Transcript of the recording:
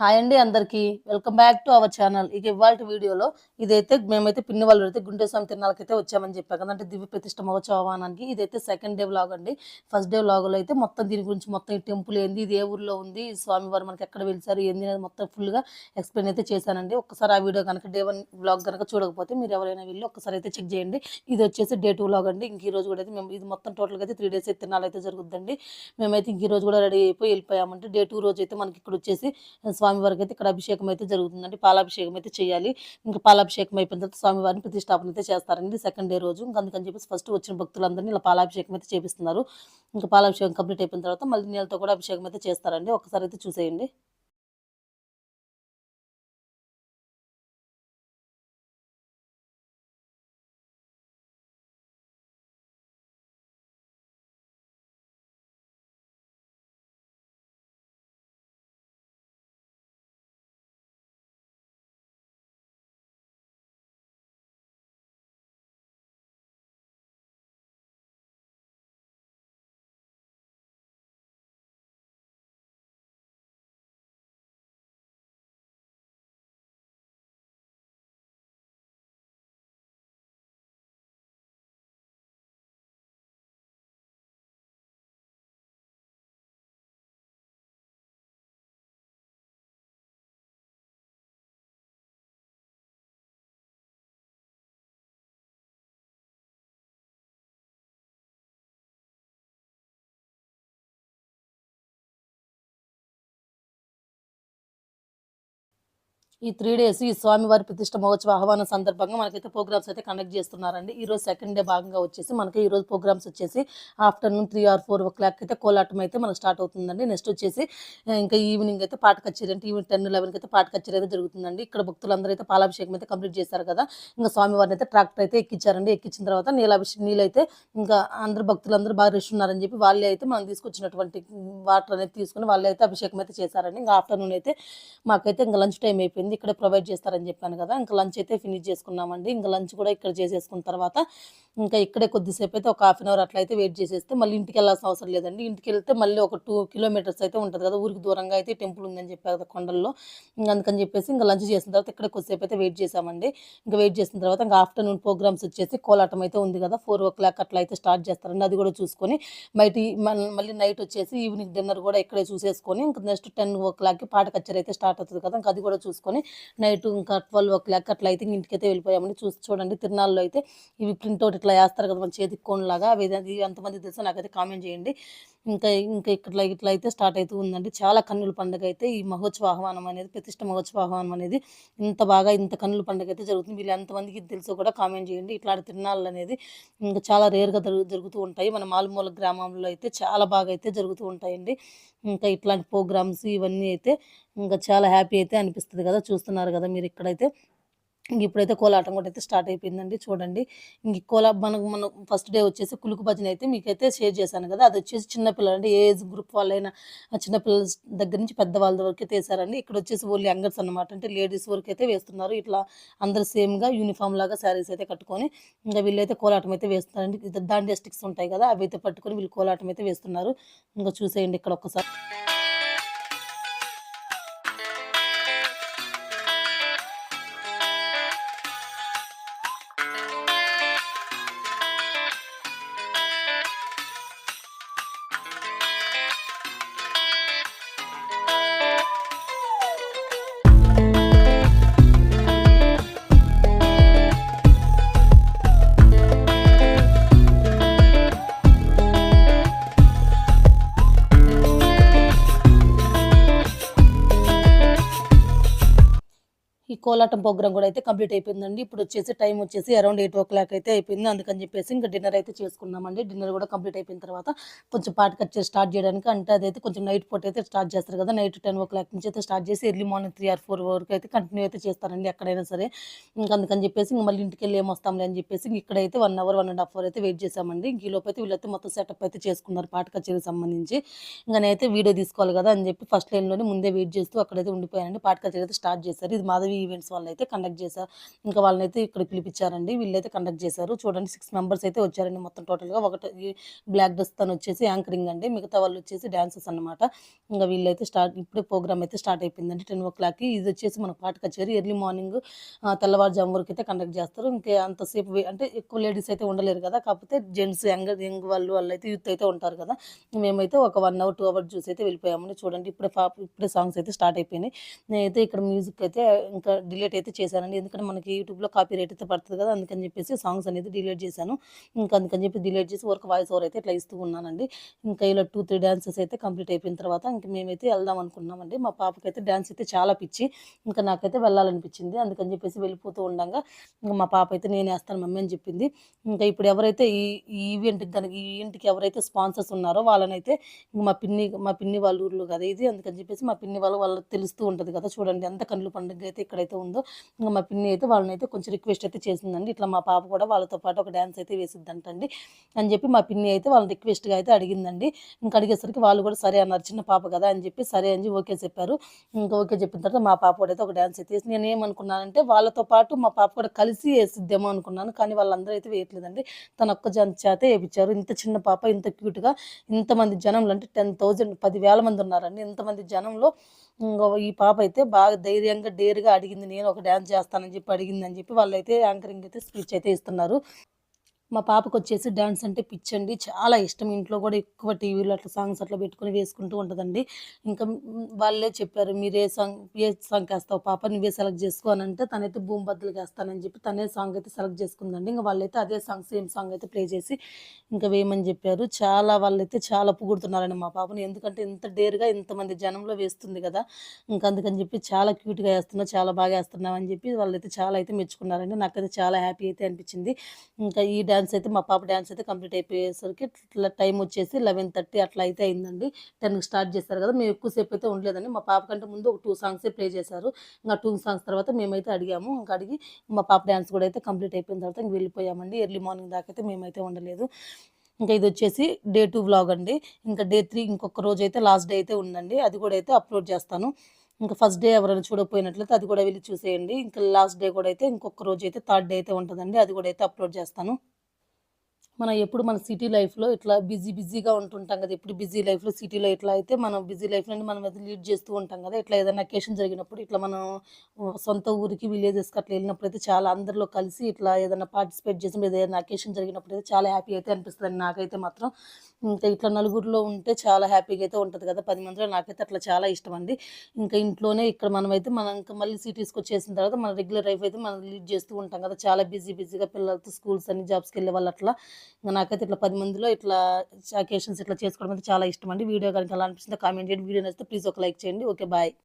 Hi అండి అందరికీ. Welcome back to our channel. ఇక ఇవాళ వీడియోలో ఇదైతే మేమైతే పిన్ని వాళ్ళు అయితే గుండె స్వామి తిరునాళ్ళకైతే వచ్చామని చెప్పాను కదంటే దివ్య ప్రతిష్ట మహోత్సవ ఆహ్వానానికి ఇదైతే సెకండ్ డే వ్లాగ్ అండి. ఫస్ట్ డే వ్లాగ్లో అయితే మొత్తం దీని గురించి మొత్తం ఈ టెంపుల్ ఏంది ఇది ఏ ఊర్లో ఉంది స్వామివారు మనకి ఎక్కడ వెళ్తారు ఏంది అనేది మొత్తం ఫుల్గా ఎక్స్ప్లెయిన్ అయితే చేశానండి. ఒకసారి ఆ వీడియో కనుక డే వన్ వ్లాగ్ కనుక చూడకపోతే మీరు ఎవరైనా వెళ్ళి ఒకసారి అయితే చెక్ చేయండి. ఇది వచ్చేసి డే టూ వ్లాగ్ అండి. ఇంక ఈ రోజు కూడా అయితే మేము ఇది మొత్తం టోటల్గా అయితే త్రీ డేస్ అయితే తిరునాళ్ళు అయితే జరుగుతుందండి మేమైతే ఇంక ఈ రోజు కూడా రెడీ అయిపోయి వెళ్ళిపోయామంటే డే టూ రోజు అయితే మనకి ఇక్కడ వచ్చేసి స్వామివారికి అయితే ఇక్కడ అభిషేకం అయితే జరుగుతుందండి. పాలాభిషేకం అయితే చేయాలి. ఇంకా పాలాభిషేకం అయిపోయిన తర్వాత స్వామివారిని ప్రతిష్టాపన అయితే చేస్తారండి. సెకండ్ డే రోజు. ఇంకా అందుకని చెప్పేసి ఫస్ట్ వచ్చిన భక్తులందరినీ ఇలా పాలాభిషేకం అయితే చేపిస్తున్నారు. ఇంకా పాలాభిషేకం కంప్లీట్ అయిపోయిన తర్వాత మళ్ళీ నీళ్ళతో కూడా అభిషేకం అయితే చేస్తారండి. ఒకసారి అయితే చూసేయండి. ఈ త్రీ డేస్ ఈ స్వామివారి ప్రతిష్ట మహోత్సవ ఆహ్వానం సందర్భంగా మనకైతే ప్రోగ్రామ్స్ అయితే కండక్ట్ చేస్తున్నారండి. ఈ రోజు సెకండ్ డే భాగంగా వచ్చేసి మనకి ఈ రోజు ప్రోగ్రామ్స్ వచ్చేసి afternoon three or four o'clock అయితే కోలాటం అయితే మనకు స్టార్ట్ అవుతుందండి. నెక్స్ట్ వచ్చేసి ఇంకా ఈవినింగ్ అయితే పాట కచేరీ అంటే ఈవినింగ్ టెన్ లెవెన్కి అయితే పాట కచేరీ అయితే జరుగుతుందండి. ఇక్కడ భక్తులందరూ అయితే పాలాభిషేకం అయితే కంప్లీట్ చేశారు కదా. ఇంకా స్వామివారిని అయితే ట్రాక్టర్ అయితే ఎక్కించారండి. ఎక్కించిన తర్వాత నీలాభిషేకం నీళ్ళైతే ఇంకా అందరు భక్తులందరూ బాగా రెస్ట్ ఉన్నారని చెప్పి వాళ్ళే అయితే మనం తీసుకొచ్చినటువంటి వాటర్ అనేది తీసుకుని వాళ్ళే అయితే అభిషేకం అయితే చేశారండి. ఇంకా ఆఫ్టర్నూన్ అయితే మాకైతే ఇంకా లంచ్ టైం అయిపోయింది. ఇక్కడ ప్రొవైడ్ చేస్తారని చెప్పాను కదా ఇంకా లంచ్ అయితే ఫినిష్ చేసుకున్నామండి. ఇంకా లంచ్ కూడా ఇక్కడ చేసేసుకున్న తర్వాత ఇంకా ఇక్కడే కొద్దిసేపు అయితే ఒక హాఫ్ అన్ అవర్ అట్లా అయితే వెయిట్ చేసేస్తే మళ్ళీ ఇంటికి వెళ్ళాల్సిన అవసరం లేదండి. ఇంటికి వెళ్తే మళ్ళీ ఒక టూ కిలోమీటర్స్ అయితే ఉంటుంది కదా ఊరికి దూరంగా అయితే టెంపుల్ ఉందని చెప్పారు కదా కొండల్లో. అందుకని చెప్పేసి ఇంకా లంచ్ చేసిన తర్వాత ఇక్కడ కొద్దిసేపు అయితే వెయిట్ చేసామండి ఇంకా వెయిట్ చేసిన తర్వాత ఇంకా ఆఫ్టర్నూన్ ప్రోగ్రామ్స్ వచ్చేసి కోలాటం అయితే ఉంది కదా ఫోర్ ఓ క్లాక్ అట్లా అయితే స్టార్ట్ చేస్తారండి. అది కూడా చూసుకొని బయట మళ్ళీ నైట్ వచ్చేసి ఈవినింగ్ డిన్నర్ కూడా ఇక్కడే చూసేసుకొని ఇంకా నెక్స్ట్ టెన్ ఓ క్లాక్కి పాట కచ్చేరి అయితే స్టార్ట్ అవుతుంది కదా ఇంకా అది కూడా చూసుకొని నైట్ ఇంకా ట్వెల్వ్ ఓ క్లాక్ అట్లా అయితే ఇంటికైతే వెళ్ళిపోయామని చూసి చూడండి తిరునాళ్ళలో అయితే ఇవి ప్రింట్అవుట్ ఇట్లా వేస్తారు కదా మన చేతికి కోన్లాగా అవి ఎంతమంది తెలుసో నాకైతే కామెంట్ చేయండి. ఇంకా ఇంకా ఇట్లా ఇట్లా అయితే స్టార్ట్ అవుతూ ఉందండి. చాలా కన్నుల పండుగ అయితే ఈ మహోత్సవ ఆహ్వానం అనేది ప్రతిష్ట మహోత్సవ ఆహ్వానం అనేది ఇంత బాగా ఇంత కన్నుల పండుగ అయితే జరుగుతుంది. వీళ్ళు ఎంతమందికి తెలుసు కూడా కామెంట్ చేయండి. ఇట్లాంటి తిరునాళ్ళు అనేది ఇంకా చాలా రేర్గా జరుగు జరుగుతూ ఉంటాయి. మన మాలుమూల గ్రామంలో అయితే చాలా బాగా అయితే జరుగుతూ ఉంటాయండి. ఇంకా ఇట్లాంటి ప్రోగ్రామ్స్ ఇవన్నీ అయితే ఇంకా చాలా హ్యాపీ అయితే అనిపిస్తుంది కదా చూస్తున్నారు కదా మీరు ఇక్కడైతే. ఇప్పుడైతే కోలాటం కూడా అయితే స్టార్ట్ అయిపోయిందండి చూడండి. ఇంక కోలా మనకు మనం ఫస్ట్ డే వచ్చేసి కులుకు భజన అయితే మీకైతే షేర్ చేశాను కదా. అది వచ్చేసి చిన్నపిల్లలు అంటే ఏజ్ గ్రూప్ వాళ్ళైనా చిన్నపిల్లల దగ్గర నుంచి పెద్దవాళ్ళ వరకు అయితే వేసారండి ఇక్కడ వచ్చేసి ఓన్లీ యంగర్స్ అనమాట అంటే లేడీస్ వరకు అయితే వేస్తున్నారు. ఇట్లా అందరు సేమ్గా యూనిఫామ్ లాగా శారీస్ అయితే కట్టుకొని ఇంకా వీళ్ళైతే కోలాటం అయితే వేస్తున్నారండి. ఇది దాండియా స్టిక్స్ ఉంటాయి కదా అవి అయితే పట్టుకొని వీళ్ళు కోలాటం అయితే వేస్తున్నారు. ఇంకా చూసేయండి ఇక్కడ ఒక్కసారి. ఈ కోలాటం ప్రోగ్రామ్ కూడా అయితే కంప్లీట్ అయిపోయిందండి. ఇప్పుడు వచ్చేసి టైం వచ్చేసి అరౌండ్ ఎయిట్ ఓ క్లాక్ అయితే అయిపోయింది. అందుకని చెప్పేసి ఇంకా డిన్నర్ అయితే చేసుకున్నామండి. డిన్నర్ కూడా కంప్లీట్ అయిపోయిన తర్వాత కొంచెం పాట కట్ స్టార్ట్ చేయడానికి అంటే అదైతే కొంచెం నైట్ పూట అయితే స్టార్ట్ చేస్తారు కదా. నైట్ టెన్ ఓ క్లాక్ నుంచి అయితే స్టార్ట్ చేసి early morning three or four వరకు అయితే కంటిన్యూ అయితే చేస్తారండి ఎక్కడైనా సరే. ఇంకా అందుకని చెప్పేసి ఇంక మళ్ళీ ఇంటికి వెళ్ళి ఏమొస్తాంలే అని చెప్పేసి ఇక్కడైతే one hour one and half hour అయితే వెయిట్ చేసామండి ఇంక ఈ లోపు అయితే వీళ్ళైతే మొత్తం సెటప్ అయితే చేసుకున్నారు పాట కచేరీకి సంబంధించి. ఇంకా నేనైతే వీడియో తీసుకోవాలి కదా అని చెప్పి ఫస్ట్ లైన్లోనే ముందే వెయిట్ చేస్తూ అక్కడైతే ఉండిపోయానండి. పాట కచేరీ అయితే స్టార్ట్ చేశారు. ఇది మాధవి ఈవెంట్స్ వాళ్ళని అయితే కండక్ట్ చేశారు ఇంకా వాళ్ళనైతే ఇక్కడ పిలిపించారండి. వీళ్ళైతే కండక్ట్ చేశారు. చూడండి సిక్స్ మెంబర్స్ అయితే వచ్చారండి మొత్తం టోటల్గా ఒకటి బ్లాక్ డ్రెస్ తను వచ్చేసి యాంకరింగ్ అండి. మిగతా వాళ్ళు వచ్చేసి డ్యాన్సెస్ అన్నమాట. ఇంకా వీళ్ళైతే స్టార్ట్ ఇప్పుడే ప్రోగ్రామ్ అయితే స్టార్ట్ అయిపోయిందండి. టెన్ ఓ క్లాక్కి ఇది వచ్చేసి మన పాట కచేరీ. ఎర్లీ మార్నింగ్ తెల్లవారుజాము వరకు అయితే కండక్ట్ చేస్తారు. ఇంకా అంతసేపు అంటే ఎక్కువ లేడీస్ అయితే ఉండలేరు కదా. కాకపోతే జెంట్స్ యంగ్ యంగ్ వాళ్ళు వాళ్ళు అయితే యూత్ అయితే ఉంటారు కదా. మేమైతే ఒక వన్ అవర్ టూ అవర్ చూసి అయితే వెళ్ళిపోయామండి. చూడండి ఇప్పుడే ఇప్పుడే సాంగ్స్ అయితే స్టార్ట్ అయిపోయినాయి. నేనైతే ఇక్కడ మ్యూజిక్ అయితే ఇంకా డిలీట్ అయితే చేశానండి. ఎందుకంటే మనకి యూట్యూబ్లో కాపీ రేట్ అయితే పడుతుంది కదా అందుకని చెప్పేసి సాంగ్స్ అనేది డిలీట్ చేశాను. ఇంకా అందుకని చెప్పి డిలీట్ చేసి వర్క్ వాయిస్ ఓవర్ అయితే ఇట్లా ఇస్తూ ఉన్నానండి. ఇంకా ఇలా టూ త్రీ డ్యాన్సెస్ అయితే కంప్లీట్ అయిపోయిన తర్వాత ఇంకా మేమైతే వెళ్దాం అనుకున్నామండి. మా పాపకైతే డ్యాన్స్ అయితే చాలా పిచ్చి. ఇంకా నాకైతే వెళ్ళాలనిపించింది. అందుకని చెప్పేసి వెళ్ళిపోతూ ఉండగా ఇంకా మా పాప అయితే నేను వేస్తాను మమ్మీ అని చెప్పింది. ఇంకా ఇప్పుడు ఎవరైతే ఈ ఈ ఈవెంట్కి దానికి ఈ ఈవెంట్కి ఎవరైతే స్పాన్సర్స్ ఉన్నారో వాళ్ళనైతే మా పిన్ని మా పిన్ని వాళ్ళ ఊర్లో కదా ఇది. అందుకని చెప్పేసి మా పిన్ని వాళ్ళు వాళ్ళకి తెలుస్తూ ఉంటుంది కదా. చూడండి ఎంత కళ్ళు పండుగ అయితే ఎక్కడైతే ఉందో ఇంకా మా పిన్ని అయితే వాళ్ళని అయితే కొంచెం రిక్వెస్ట్ అయితే చేసిందండి. ఇట్లా మా పాప కూడా వాళ్ళతో పాటు ఒక డ్యాన్స్ అయితే వేసిద్దంటండి అని చెప్పి మా పిన్ని అయితే వాళ్ళని రిక్వెస్ట్గా అయితే అడిగిందండి. ఇంకా అడిగేసరికి వాళ్ళు కూడా సరే అన్నారు చిన్న పాప కదా అని చెప్పి సరే అని ఓకే చెప్పారు. ఇంకా ఓకే చెప్పిన తర్వాత మా పాప కూడా అయితే ఒక డ్యాన్స్ అయితే వేసి నేను ఏమనుకున్నానంటే వాళ్ళతో పాటు మా పాప కూడా కలిసి వేసిద్దేమో అనుకున్నాను. కానీ వాళ్ళందరూ అయితే వేయట్లేదండి. తన ఒక్క జన చేత వేయించారు ఇంత చిన్న పాప ఇంత క్యూట్గా ఇంతమంది జనంలో అంటే టెన్ థౌజండ్ పదివేల మంది ఉన్నారండి. ఇంతమంది జనంలో ఈ పాప అయితే బాగా ధైర్యంగా డేర్గా అడిగింది నేను ఒక డ్యాన్స్ చేస్తానని చెప్పి అడిగిందని చెప్పి వాళ్ళు అయితే యాంకరింగ్ అయితే స్పీచ్ అయితే ఇస్తున్నారు. మా పాపకు వచ్చేసి డ్యాన్స్ అంటే పిచ్చండి. చాలా ఇష్టం. ఇంట్లో కూడా ఎక్కువ టీవీలో అట్లా సాంగ్స్ అట్లా పెట్టుకుని వేసుకుంటూ ఉంటుందండి. ఇంకా వాళ్ళే చెప్పారు మీరు ఏ సాంగ్ ఏ సాంగ్ వేస్తావు? పాప నువ్వే సెలెక్ట్ చేసుకో అని అంటే తనైతే భూమి బద్దలుగా వేస్తానని చెప్పి తనే సాంగ్ అయితే సెలెక్ట్ చేసుకుందండి. ఇంకా వాళ్ళైతే అదే సాంగ్ సేమ్ సాంగ్ అయితే ప్లే చేసి ఇంకా వేయమని చెప్పారు. చాలా వాళ్ళైతే చాలా పొగుడుతున్నారండి మా పాపను. ఎందుకంటే ఇంత డేర్గా ఇంతమంది జనంలో వేస్తుంది కదా. ఇంకా అందుకని చెప్పి చాలా క్యూట్గా వేస్తున్నావు చాలా బాగా వేస్తున్నావు అని చెప్పి వాళ్ళైతే చాలా అయితే మెచ్చుకున్నారండి. నాకైతే చాలా హ్యాపీ అయితే అనిపించింది. ఇంకా ఈ డ్యాన్స్ డ్యాన్స్ అయితే మా పాప డ్యాన్స్ అయితే కంప్లీట్ అయిపోయేసరికి ఇట్లా టైం వచ్చేసి లెవెన్ థర్టీ అట్లా అయితే అయిందండి. టెన్కి స్టార్ట్ చేస్తారు కదా మేము ఎక్కువసేపు అయితే ఉండలేదండి. మా పాప కంటే ముందు ఒక టూ సాంగ్సే ప్లే చేశారు. ఇంకా టూ సాంగ్స్ తర్వాత మేమైతే అడిగాము. ఇంకా అడిగి మా పాప డ్యాన్స్ కూడా అయితే కంప్లీట్ అయిపోయిన తర్వాత ఇంక వెళ్ళిపోయామండి. ఎర్లీ మార్నింగ్ దాకా అయితే మేమైతే ఉండలేదు. ఇంకా ఇది వచ్చేసి డే టూ వ్లాగ్ అండి. ఇంకా డే త్రీ ఇంకొక రోజు అయితే లాస్ట్ డే అయితే ఉందండి. అది కూడా అయితే అప్లోడ్ చేస్తాను. ఇంకా ఫస్ట్ డే ఎవరైనా చూడకపోయినట్లయితే అది కూడా వెళ్ళి చూసేయండి. ఇంకా లాస్ట్ డే కూడా అయితే ఇంకొక రోజు అయితే థర్డ్ డే అయితే ఉంటుందండి. అది కూడా అయితే అప్లోడ్ చేస్తాను. మనం ఎప్పుడు మన సిటీ లైఫ్లో ఇట్లా బిజీ బిజీగా ఉంటుంటాం కదా ఎప్పుడు బిజీ లైఫ్లో సిటీలో ఇట్లా అయితే మనం బిజీ లైఫ్లో మనం లీడ్ చేస్తూ ఉంటాం కదా ఇట్లా ఏదైనా అకేషన్ జరిగినప్పుడు ఇట్లా మనం సొంత ఊరికి విలేజెస్కి అట్లా వెళ్ళినప్పుడు అయితే చాలా అందరిలో కలిసి ఇట్లా ఏదైనా పార్టిసిపేట్ చేసినప్పుడు ఏదైనా అకేషన్ జరిగినప్పుడు అయితే చాలా హ్యాపీ అయితే అనిపిస్తుంది నాకైతే మాత్రం. ఇంకా ఇట్లా నలుగురిలో ఉంటే చాలా హ్యాపీగా అయితే ఉంటుంది కదా. పది మందిలో నాకైతే అట్లా చాలా ఇష్టం అండి ఇంకా ఇంట్లోనే ఇక్కడ మనమైతే మనం ఇంకా మళ్ళీ సిటీస్కి వచ్చేసిన తర్వాత మన రెగ్యులర్ లైఫ్ అయితే మనం లీడ్ చేస్తూ ఉంటాం కదా. చాలా బిజీ బిజీగా పిల్లలతో స్కూల్స్ అని జాబ్స్కి వెళ్ళే వాళ్ళు అట్లా. ఇంకా నాకైతే ఇట్లా పది మందిలో ఇట్లా అకేషన్స్ ఇట్లా చేసుకోవడం అయితే చాలా ఇష్టం అండి వీడియో కనుక అలా అనిపిస్తుందో కామెంట్ చేయండి. వీడియో నచ్చితే ప్లీజ్ ఒక లైక్ చేయండి. Okay bye.